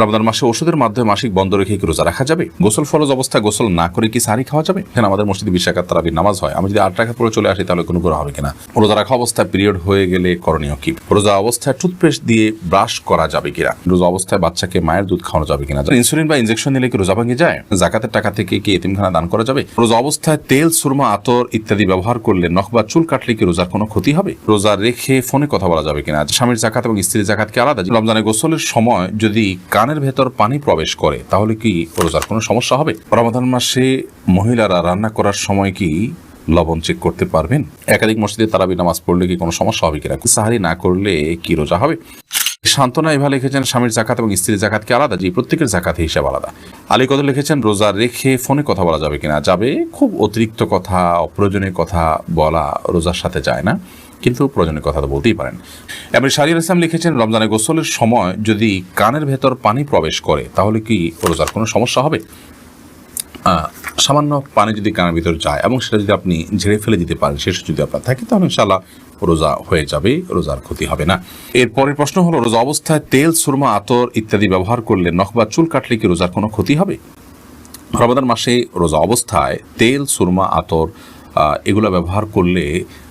রমাদান মাসে ওষুধের মাধ্যমে মাসিক বন্ধ রেখে কি রোজা রাখা যাবে? গোসল ফরজ অবস্থায় গোসল না করে কি সারি খাওয়া যাবে? এখানে আমাদের মসজিদে বিশাখাত তারাবির নামাজ হয়। আমি যদি আট পরে চলে আসি, তাহলে কোনো করা হবে কিনা? রোজা রাখা অবস্থায় পিরিয়ড হয়ে গেলে করণীয় কি? রোজা অবস্থায় টুথপেস্ট দিয়ে ব্রাশ করা যাবে কিনা? রোজা অবস্থায় বাচ্চাকে মায়ের দুধ খাওয়ানো যাবে কিনা? ইনসুলিন বা ইনজেকশন নিলে কি রোজা ভাঙে যায়? জাকাতের টাকা থেকে কি এতিমখানা দান করা যাবে? রোজা অবস্থায় তেল, সুরমা, আতর ইত্যাদি ব্যবহার করলে নখ বা চুল কাটলে কি রোজার কোনো ক্ষতি হবে? রোজা রেখে ফোনে কথা বলা যাবে কিনা? স্বামীর জাকাত এবং স্ত্রীর জাকাত কি আলাদা? রমজানের গোসলের সময় যদি কানের ভেতর পানি প্রবেশ করে, তাহলে কি রোজার কোনো সমস্যা হবে? রমাদান মাসে মহিলারা রান্না করার সময় কি লবণ চেক করতে পারবেন? একাধিক মসজিদে তারাবি নামাজ পড়লে কি কোনো সমস্যা হবে কিনা? সাহারি না করলে কি রোজা হবে? সান্ত্বনা এভাবে লিখেছেন স্বামীর জাকাত এবং স্ত্রীর জাকাত কি আলাদা, যে প্রত্যেকের জাকাত হিসাব আলাদা। আলী কত লিখেছেন, রোজা রেখে ফোনে কথা বলা যাবে কিনা? যাবে, খুব অতিরিক্ত কথা, অপ্রয়োজনীয় কথা বলা রোজার সাথে যায় না। কিন্তু প্রয়োজনীয় কথা তো বলতেই পারেন। এমনি শারির ইসলাম লিখেছেন রমজানে গোসলের সময় যদি কানের ভেতর পানি প্রবেশ করে, তাহলে কি রোজার কোনো সমস্যা হবে? সামান্য পানি যদি কানের ভিতর যায় এবং সেটা যদি আপনি ঝেড়ে ফেলে দিতে পারেন, সেটা যদি আপনার থাকে, তাহলে ইনশাল্লাহ রোজা হয়ে যাবে, রোজার ক্ষতি হবে না। এর পরের প্রশ্ন হলো, রোজা অবস্থায় তেল, সুরমা, আতর ইত্যাদি ব্যবহার করলে নখ বা চুল কাটলে কি রোজার কোনো ক্ষতি হবে? রমাদান মাসে রোজা অবস্থায় তেল, সুরমা, আতর এগুলো ব্যবহার করলে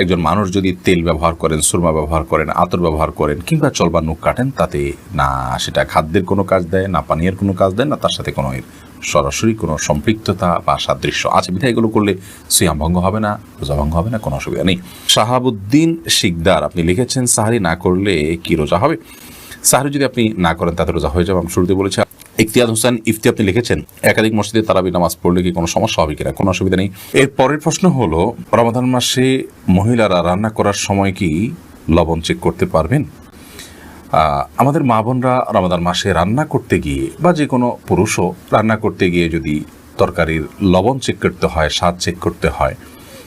একজন মানুষ যদি তেল ব্যবহার করেন, সুরমা ব্যবহার করেন, আতর ব্যবহার করেন কিংবা চলবা নুক কাটেন, তাতে না সেটা খাদ্যের কোনো কাজ দেয়, না পানীয়ের কোনো কাজ দেয়, না তার সাথে কোনো সরাসরি কোনো সম্পৃক্ততা বা সাদৃশ্য। আছে বিধায় এগুলো করলে সিয়াম ভঙ্গ হবে না, রোজা ভঙ্গ হবে না, কোনো অসুবিধা নেই। শাহাবুদ্দিন শিকদার, আপনি লিখেছেন, সাহারি না করলে কি রোজা হবে? সাহারি যদি আপনি না করেন, তাতে রোজা হয়ে যাবে। আমি শুরুতে বলেছি, ইফতিয়াদ হোসেন ইফতি আপনি লিখেছেন, একাধিক মসজিদে তারাবি নামাজ পড়লে কি কোনো সমস্যা হবে কিনা? কোনো অসুবিধা নেই। এর পরের প্রশ্ন হলো রমাদান মাসে মহিলারা রান্না করার সময় কি লবণ চেক করতে পারবেন? আমাদের মা বোনরা রমাদান মাসে রান্না করতে গিয়ে বা যে কোনো পুরুষও রান্না করতে গিয়ে যদি তরকারির লবণ চেক করতে হয়, স্বাদ চেক করতে হয়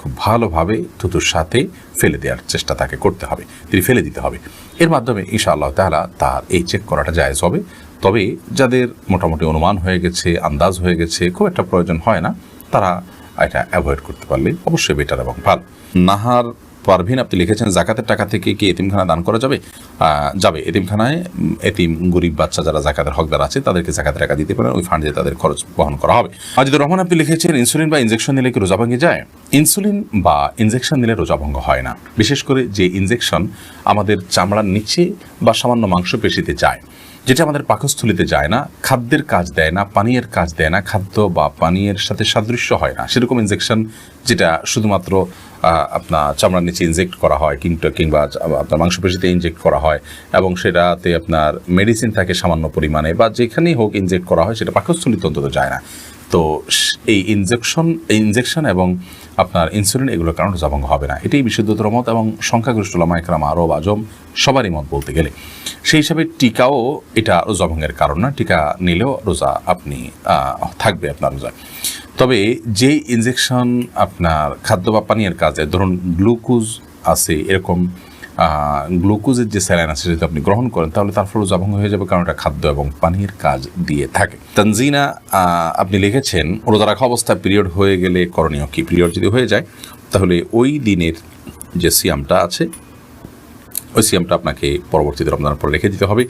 খুব ভালোভাবে থুতুর সাথে ফেলে দেওয়ার চেষ্টা তাকে করতে হবে, তিনি ফেলে দিতে হবে। এর মাধ্যমে ঈশা আল্লাহ তাআলা তার এই চেক করাটা জায়জ হবে। তবে যাদের মোটামুটি অনুমান হয়ে গেছে, আন্দাজ হয়ে গেছে, খুব একটা প্রয়োজন হয় না, তারা এটা অ্যাভয়েড করতে পারলে অবশ্যই বেটার এবং ভালো। নাহার পারভিন, আপনি লিখেছেন, জাকাতের টাকা থেকে কি এতিমখানা দান করা যাবে? যাবে। এতিমখানায় এতিম, গরিব বাচ্চা যারা জাকাতের হকদার আছে, তাদেরকে জাকাতের টাকা দিতে পারেন। ওই ফান্ডে তাদের খরচ বহন করা হবে। আজিদুর রহমান, আপনি লিখেছেন, ইনসুলিন বা ইনজেকশন নিলে কি রোজা ভেঙে যায়? ইনসুলিন বা ইনজেকশন নিলে রোজা ভঙ্গ হয় না। বিশেষ করে যে ইনজেকশন আমাদের চামড়ার নিচে বা সামান্য মাংসপেশিতে যায়, যেটা আমাদের পাকস্থলিতে যায় না, খাদ্যের কাজ দেয় না, পানীয়ের কাজ দেয় না, খাদ্য বা পানীয়ের সাথে সাদৃশ্য হয় না। সেরকম ইনজেকশন যেটা শুধুমাত্র আপনার চামড়ার নিচে ইনজেক্ট করা হয় কিংবা কিংবা আপনার মাংসপেশিতে ইনজেক্ট করা হয় এবং সেটাতে আপনার মেডিসিন থাকে সামান্য পরিমাণে বা যেখানেই হোক ইনজেক্ট করা হয়, সেটা পাকস্থলিতে অন্তত যায় না। তো এই ইনজেকশন ইনজেকশন এবং আপনার ইনসুলিন এগুলোর কারণে রোজাভঙ্গ হবে না। এটাই বিশুদ্ধতর মত এবং সংখ্যাগরিষ্ঠ লামাইকরাম আরব আজম সবারই মত বলতে গেলে। সেই হিসাবে টিকাও এটা রোজাভঙ্গের কারণ না, টিকা নিলেও রোজা আপনি থাকবে আপনার রোজা। তবে যে ইনজেকশন আপনার খাদ্য বা পানীয়ের কাজে, ধরুন গ্লুকোজ আছে এরকম গ্লুকোজের যে স্যালাইন আছে যদি আপনি গ্রহণ করেন, তাহলে তার ফলে জবঙ্গ হয়ে যাবে, কারণ এটা খাদ্য এবং পানির কাজ দিয়ে থাকে। তানজিনা আপনি লিখেছেন, রোজা রাখা অবস্থা পিরিয়ড হয়ে গেলে করণীয় কি? পিরিয়ড যদি হয়ে যায়, তাহলে ওই দিনের যে সিয়ামটা আছে ওই সিয়ামটা আপনাকে পরবর্তীতে রমজানের পরে রেখে দিতে হবে।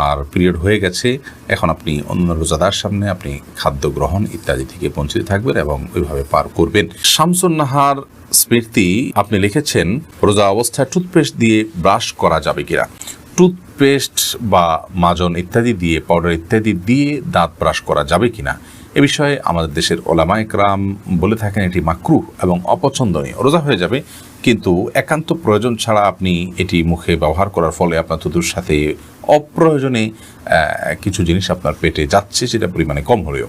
আর পিরিয়ড হয়ে গেছে, এখন আপনি অন্য রোজাদার সামনে আপনি খাদ্য গ্রহণ ইত্যাদি থেকে বঞ্চিত থাকবেন এবং ওইভাবে পার করবেন। শামসুন নাহার স্মৃতি আপনি লিখেছেন, রোজা অবস্থায় টুথপেস্ট দিয়ে ব্রাশ করা যাবে কিনা? টুথপেস্ট বা মাজন ইত্যাদি দিয়ে, পাউডার ইত্যাদি দিয়ে দাঁত ব্রাশ করা যাবে কিনা? এ বিষয়ে আমাদের দেশের ওলামা একরাম বলে থাকেন এটি মাকরু এবং অপছন্দনীয়। রোজা হয়ে যাবে, কিন্তু একান্ত প্রয়োজন ছাড়া আপনি এটি মুখে ব্যবহার করার ফলে আপনার থুতুর সাথে অপ্রয়োজনে কিছু জিনিস আপনার পেটে যাচ্ছে, সেটা পরিমাণে কম হলেও।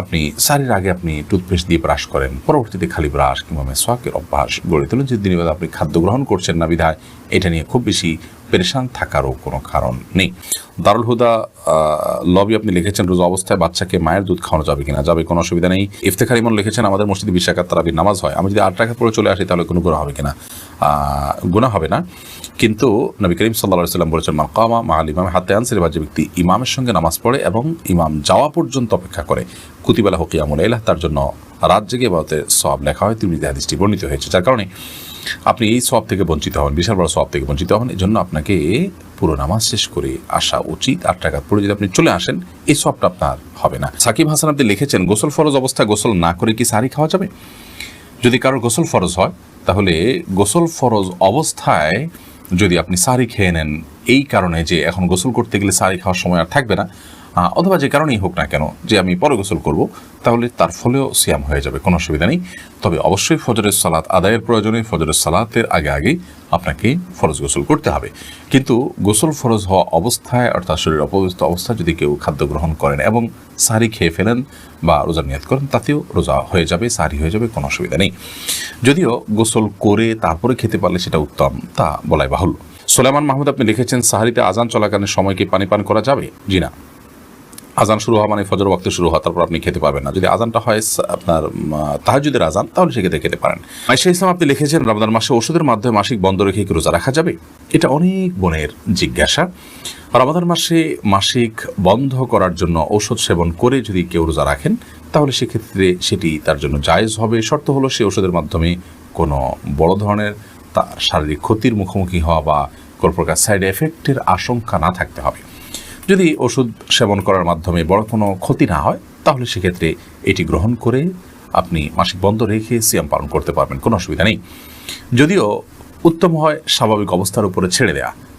আপনি সারির আগে আপনি টুথপেস্ট দিয়ে ব্রাশ করেন, পরবর্তীতে খালি ব্রাশ কিংবা মেসওয়াকের অভ্যাস গড়ে তুলেন, যে দিনের আপনি খাদ্য গ্রহণ করছেন না বিধায়, এটা নিয়ে খুব বেশি পেরেশান থাকারও কোনো কারণ নেই। দারুল হুদা লবি আপনি লিখেছেন, রোজা অবস্থায় বাচ্চাকে মায়ের দুধ খাওয়ানো যাবে কিনা? যাবে, কোনো অসুবিধা নেই। ইফতেখার ইমন লিখেছেন, আমাদের মসজিদে বিশাখাত তারাবির নামাজ হয়। আমি যদি আট টাকা পরে চলে আসি, তাহলে কোনো গুণা হবে কিনা? গুণা হবে না। কিন্তু নবী করিম সাল্লা সাল্লাম বলেছেন মাকামা মা আল ইমাম হাতে আনসারি বা যে ব্যক্তি ইমামের সঙ্গে নামাজ পড়ে এবং ইমাম যাওয়া পর্যন্ত অপেক্ষা করে। কুতিবেলা হকিয়ামুল এলাহ তার জন্য রাত জেগে বাতে সব লেখা হয়। তিনি হাদিসটি বর্ণিত হয়েছে, যার কারণে আপনি এই সব থেকে বঞ্চিত হন বিশাল বড় সব থেকে বঞ্চিত হন এই জন্য আপনাকে পুরো নামাজ শেষ করে আসা উচিত। আট টাকা পরে যদি আপনি চলে আসেন, এই সবটা আপনার হবে না। সাকিব হাসান আপনি লিখেছেন, গোসল ফরজ অবস্থায় গোসল না করে কি সারি খাওয়া যাবে? যদি কারোর গোসল ফরজ হয়, তাহলে গোসল ফরজ অবস্থায় যদি আপনি সারি খেয়ে নেন, এই কারণে যে এখন গোসল করতে গেলে সারি খাওয়ার সময় আর থাকবে না। অথবা যে কারণেই হোক না কেন যে আমি পরে গোসল করব, তাহলে তার ফলেও সিয়াম হয়ে যাবে, কোনো অসুবিধা নেই। তবে অবশ্যই ফজরের সালাত আদায়ের প্রয়োজনে ফজরের সালাতের আগে আগে আপনাকে ফরজ গোসল করতে হবে। কিন্তু গোসল ফরজ হওয়া অবস্থায়, অর্থাৎ শরীর অপবিত্র অবস্থায় যদি কেউ খাদ্য গ্রহণ করেন এবং সারি খেয়ে ফেলেন বা রোজা নিয়াত করেন, তাতেও রোজা হয়ে যাবে সারি হয়ে যাবে, কোনো অসুবিধা নেই। যদিও গোসল করে তারপরে খেতে পারলে সেটা উত্তম, তা বলাই বাহুল্য। সোলেমান মাহমুদ, আপনি লিখেছেন, সাহারিতে আজান চলাকালীন সময় কি পানি পান করা যাবে? জি না। আজান শুরু হওয়া মানে ফজর ওয়াক্তে শুরু হওয়া, তারপর আপনি খেতে পারবেন না। যদি আজানটা হয় আপনার তাহাজুদের আজান, তাহলে সেক্ষেত্রে খেতে পারেন। মাইশা ইসলাম আপনি লিখেছেন, রমজান মাসে ওষুধের মাধ্যমে মাসিক বন্ধ রেখে কি রোজা রাখা যাবে? এটা অনেক বোনের জিজ্ঞাসা। রমাদান মাসে মাসিক বন্ধ করার জন্য ঔষধ সেবন করে যদি কেউ রোজা রাখেন, তাহলে সেক্ষেত্রে সেটি তার জন্য জায়েজ হবে। শর্ত হলো সে ওষুধের মাধ্যমে কোনো বড় ধরনের তার শারীরিক ক্ষতির মুখোমুখি হওয়া বা কোনো প্রকার সাইড এফেক্টের আশঙ্কা না থাকতে হবে। যদি ওষুধ সেবন করার মাধ্যমে বড় কোনো ক্ষতি না হয়, তাহলে সেক্ষেত্রে এটি গ্রহণ করে আপনি মাসিক বন্ধ রেখে সিয়াম পালন করতে পারবেন, কোনো অসুবিধা নেই। যদিও উত্তম হয় স্বাভাবিক অবস্থার উপরে ছেড়ে দেয়া।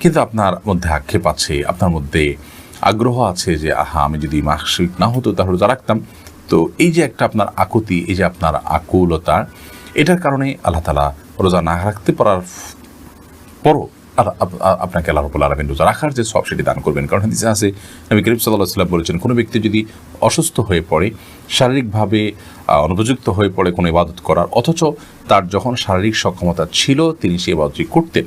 কিন্তু আপনার মধ্যে আক্ষেপ আছে, আপনার মধ্যে আগ্রহ আছে যে, আহা, আমি যদি মাসিক না হতো তাহলে রোজা রাখতাম। তো এই যে একটা আপনার আকুতি, এই যে আপনার আকুলতা, এটার কারণে আল্লাহ তালা রোজা না রাখতে পারার পরও আপনাকে আল্লাহ রবুল আলমিন রোজা রাখার যে সব সেটি দান করবেন। কারণ হাদিসে আছে, নবী করিম সাল্লাহ সাল্লাম বলেছেন, কোনো ব্যক্তি যদি অসুস্থ হয়ে পড়ে, শারীরিকভাবে অনুপযুক্ত হয়ে পড়ে কোনো ইবাদত করার, অথচ তার যখন শারীরিক সক্ষমতা ছিল, তিনি সেই ইবাদতটি করতেন।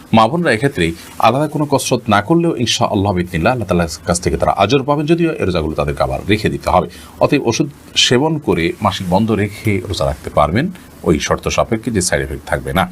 মা বোনরা এক্ষেত্রে আলাদা কোনো কসরত না করলেও ইনশা আল্লাহ বিদিনিল্লা আল্লাহ তালার কাছ থেকে তারা আজর পাবেন, যদিও এ রোজাগুলো তাদেরকে আবার রেখে দিতে হবে। অতএব ওষুধ সেবন করে মাসিক বন্ধ রেখে রোজা রাখতে পারবেন। ওই শর্ত সাপেক্ষে যে সাইড এফেক্ট থাকবে না।